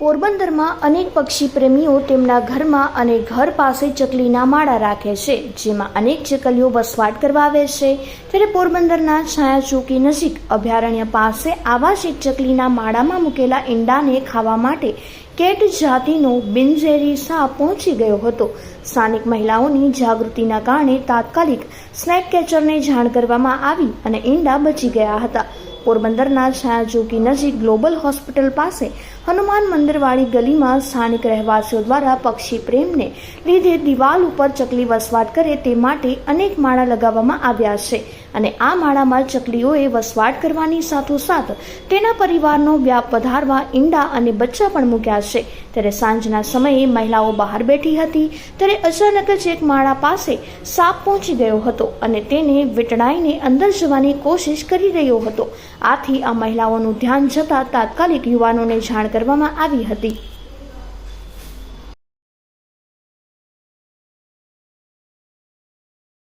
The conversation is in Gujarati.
પોરબંદરમાં અનેક પક્ષી પ્રેમીઓ તેમના ઘરમાં અને ઘર પાસે ચકલીના માળા રાખે છે, જેમાં અનેક ચકલીઓ વસવાટ કરવા આવે છે. ત્યારે પોરબંદરના છાયા ચોકી નજીક અભયારણ્ય પાસે આવા જ એક ચકલીના માળામાં મૂકેલા ઈંડાને ખાવા માટે કેટ જાતિનો બિનઝેરી સાપ પહોંચી ગયો હતો. સ્થાનિક મહિલાઓની જાગૃતિના કારણે તાત્કાલિક સ્નેક કેચરને જાણ કરવામાં આવી અને ઈંડા બચી ગયા હતા. પોરબંદરના છાયા ચોકી નજીક ગ્લોબલ હોસ્પિટલ પાસે હનુમાન મંદિરવાળી ગલીમાં સ્થાનિક રહેવાસીઓ દ્વારા પક્ષી પ્રેમને લીધે દિવાલ ઉપર ચકલી વસવાટ કરે તે માટે અનેક માળા લગાવવામાં આવ્યા છે અને આ માળામાં ચકલીઓએ વસવાટ કરવાની સાથોસાથ તેના પરિવારનો વ્યાપ વધારવા ઈંડા અને બચ્ચા પણ મૂક્યા છે. ત્યારે સાંજના સમયે મહિલાઓ બહાર બેઠી હતી, ત્યારે અચાનક જ એક માળા પાસે સાપ પહોંચી ગયો હતો અને તેને વીંટળાઈને અંદર જવાની કોશિશ કરી રહ્યો હતો. આથી આ મહિલાઓનું ધ્યાન જતાં તાત્કાલિક યુવાનોને જાણ કરવામાં આવી હતી.